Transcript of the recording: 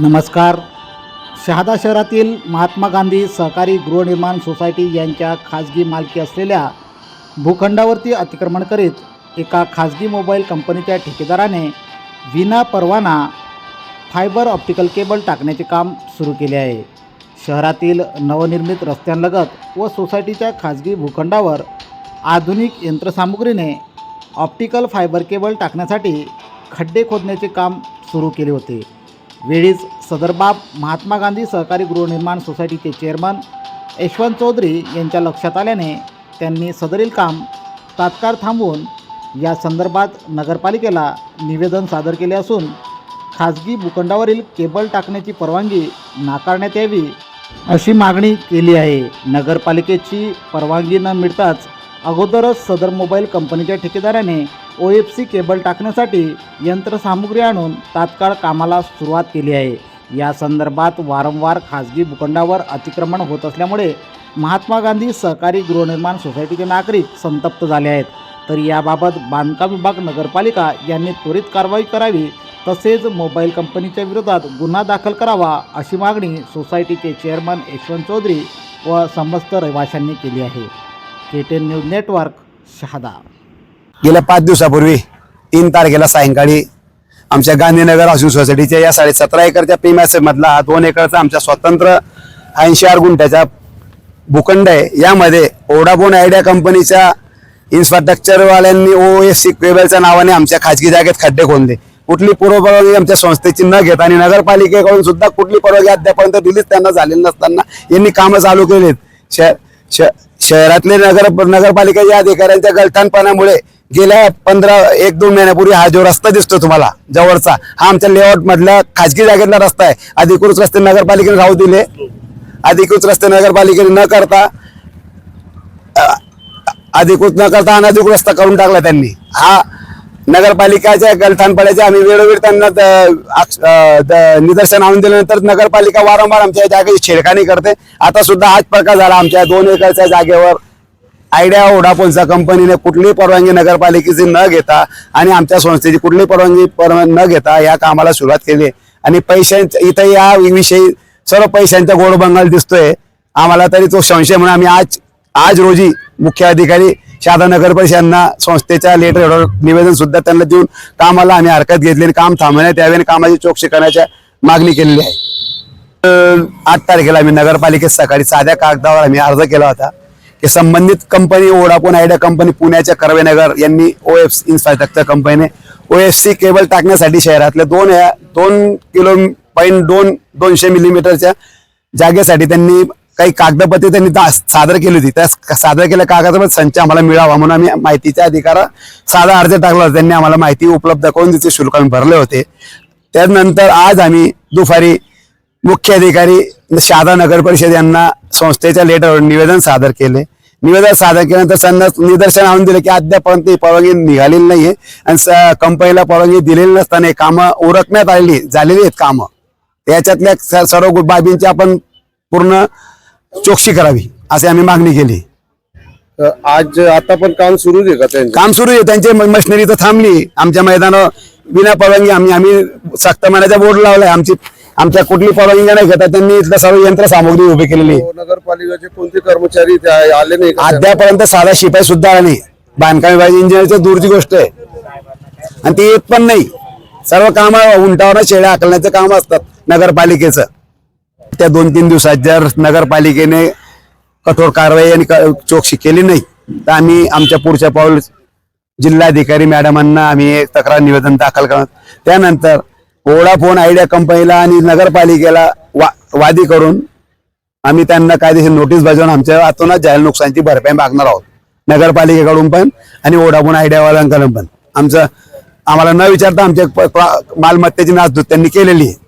नमस्कार. शहादा शहरातील महात्मा गांधी सहकारी गृहनिर्माण सोसायटी यांच्या खाजगी मालकी असलेल्या भूखंडावरती अतिक्रमण करीत एका खाजगी मोबाईल कंपनीच्या ठेकेदाराने विना परवाना फायबर ऑप्टिकल केबल टाकण्याचे काम सुरू केले आहे. शहरातील नवनिर्मित रस्त्यांलगत व सोसायटीच्या खाजगी भूखंडावर आधुनिक यंत्रसामुग्रीने ऑप्टिकल फायबर केबल टाकण्यासाठी खड्डे खोदण्याचे काम सुरू केले होते. वेळीच सदर बाब महात्मा गांधी सहकारी गृहनिर्माण सोसायटीचे चेअरमन यशवंत चौधरी यांच्या लक्षात आल्याने त्यांनी सदरील काम तात्काळ थांबवून या संदर्भात नगरपालिकेला निवेदन सादर केले असून खाजगी भूखंडावरील केबल टाकण्याची परवानगी नाकारण्यात यावी अशी मागणी केली आहे. नगरपालिकेची परवानगी न मिळताच अगोदरच सदर मोबाईल कंपनीच्या ठेकेदाराने ओ एफ सी केबल टाकण्यासाठी यंत्रसामुग्री आणून तात्काळ कामाला सुरुवात केली आहे. या संदर्भात वारंवार खाजगी भूखंडावर अतिक्रमण होत असल्यामुळे महात्मा गांधी सहकारी गृहनिर्माण सोसायटीचे नागरिक संतप्त झाले आहेत. तर याबाबत बांधकाम विभाग नगरपालिका यांनी त्वरित कारवाई करावी तसेच मोबाईल कंपनीच्या विरोधात गुन्हा दाखल करावा अशी मागणी सोसायटीचे चेअरमन यशवंत चौधरी व समस्त रहिवाशांनी केली आहे. K ten news network Shahada. गेल्या पाच दिवसापूर्वी तीन तारखेला सायंकाळी आमच्या गांधीनगर हाऊसिंग सोसायटीच्या या साडे सतरा एकरच्या पीमॅस मधला हा दोन एकरचा आमच्या स्वतंत्र ऐंशी आर गुंठ्याचा भूखंड आहे. यामध्ये ओडाफोन आयडिया कंपनीच्या इन्फ्रास्ट्रक्चरवाल्यांनी ओ एस सी केबलच्या नावाने आमच्या खाजगी जागेत खड्डे खोदले. कुठली पूर्वपरवानगी आमच्या संस्थेची न घेता आणि नगरपालिकेकडून सुद्धा कुठली परवानगी अद्यापर्यंत दिलीच त्यांना झालेली नसताना यांनी कामं चालू केलीत. शहर श- शहरातले नगर नगरपालिकेच्या अधिकाऱ्यांच्या गलथानपणामुळे गेल्या पंधरा एक दोन महिन्यापूर्वी हा जो रस्ता दिसतो तुम्हाला जवळचा हा आमच्या लेआउट मधला खाजगी जागेतला रस्ता आहे. अधिकृत रस्ते नगरपालिकेने राहू दिले. अधिकृत रस्ते नगरपालिकेने न करता अधिकृत न करता अनधिकृत रस्ता करून टाकला त्यांनी. हा नगरपालिकाच्या गलठानपणाचे आम्ही वेळोवेळी त्यांना निदर्शन आणून दिल्यानंतर नगरपालिका वारंवार आमच्या जागेची छेडखानी करते. आता सुद्धा आज प्रकार झाला आमच्या दोन एकरच्या जागेवर. आयडिया ओडाफोनच्या कंपनीने कुठलीही परवानगी नगरपालिकेची न घेता आणि आमच्या संस्थेची कुठलीही परवानगी परवानगी न घेता या कामाला सुरुवात केली. आणि पैशांच्या इथं या विषयी सर्व पैशांचा गोड बंगाल दिसतोय. आम्हाला तरी तो संशय म्हणून आम्ही आज आज रोजी मुख्य अधिकारी शहादा नगर परिषद यांना संस्थेच्या लेटर निवेदन सुद्धा त्यांना देऊन कामाला आम्ही हरकत घेतली आणि काम थांबवण्यात यावे आणि कामाची चौकशी करण्याच्या मागणी केलेली आहे. आठ तारखेला आम्ही नगरपालिकेत सकाळी साध्या कागदावर आम्ही अर्ज केला होता की संबंधित कंपनी ओडाफोन आयडिया कंपनी पुण्याच्या कर्वेनगर यांनी ओ एफ इन्फ्रास्ट्रक्चर कंपनीने ओ एफ सी केबल टाकण्यासाठी शहरातल्या दोन दोन किलो पॉईंट दोन दोनशे मिलीमीटरच्या जागेसाठी त्यांनी काही कागदपत्रे त्यांनी सादर केली होती. त्या सादर केल्या कागदपत्र संच आम्हाला मिळावा म्हणून आम्ही माहितीच्या अधिकार साधा अर्ज टाकला. त्यांनी आम्हाला माहिती उपलब्ध करून तिचे शुल्क आम्ही भरले होते. त्यानंतर आज आम्ही दुपारी मुख्य अधिकारी शारदा नगर परिषद यांना संस्थेच्या लेटरवर निवेदन सादर केले. निवेदन सादर केल्यानंतर त्यांना निदर्शन आणून दिले की अद्यापर्यंत ही परवानगी निघालेली नाहीये आणि कंपनीला परवानगी दिलेली नसताना हे कामं उरकण्यात आलेली झालेली आहेत कामं. याच्यातल्या सर्व बाबींची आपण पूर्ण चोखशी करावी अशी आम्ही मागणी केली. आज आता पण काम सुरू आहे का त्यांचं? काम सुरू आहे त्यांची म- मशिनरी तर थांबली. आमच्या मैदानावर बिना परवानगी आम्ही आम्ही सक्त मनाचा बोर्ड लावलाय. आमची आमच्या कुठली परवानगी नाही घेता त्यांनी इथलं सर्व यंत्र सामुग्री उभी केलेली. आहे. नगरपालिकेचे कोणते कर्मचारी इथे? आले नाही का? अद्यापर्यंत साधा शिपाई सुद्धा आला नाही. बांधकाम विभाग इंजिनियरची दूरची गोष्ट आहे. आणि ती येत पण नाही. सर्व काम उंटावर शेळ्या हाकलण्याचं काम असतात नगरपालिकेचं. त्या दोन तीन दिवसात जर नगरपालिकेने कठोर कारवाई आणि क- चोखशी केली नाही तर आम्ही आमच्या पुढच्या पाऊल जिल्हाधिकारी मॅडमांना आम्ही तक्रार निवेदन दाखल करणार. त्यानंतर ओडाफोन आयडिया कंपनीला आणि नगरपालिकेला वा वादी करून आम्ही त्यांना कायदेशीर नोटीस बजावून आमच्या हातूनच जाहीर नुकसानची भरपाई मागणार आहोत. नगरपालिकेकडून पण आणि वोडाफोन आयडियावाल्यांकडून पण. आमचं आम्हाला न विचारता आमच्या प- मालमत्तेची नासधूत त्यांनी केलेली आहे.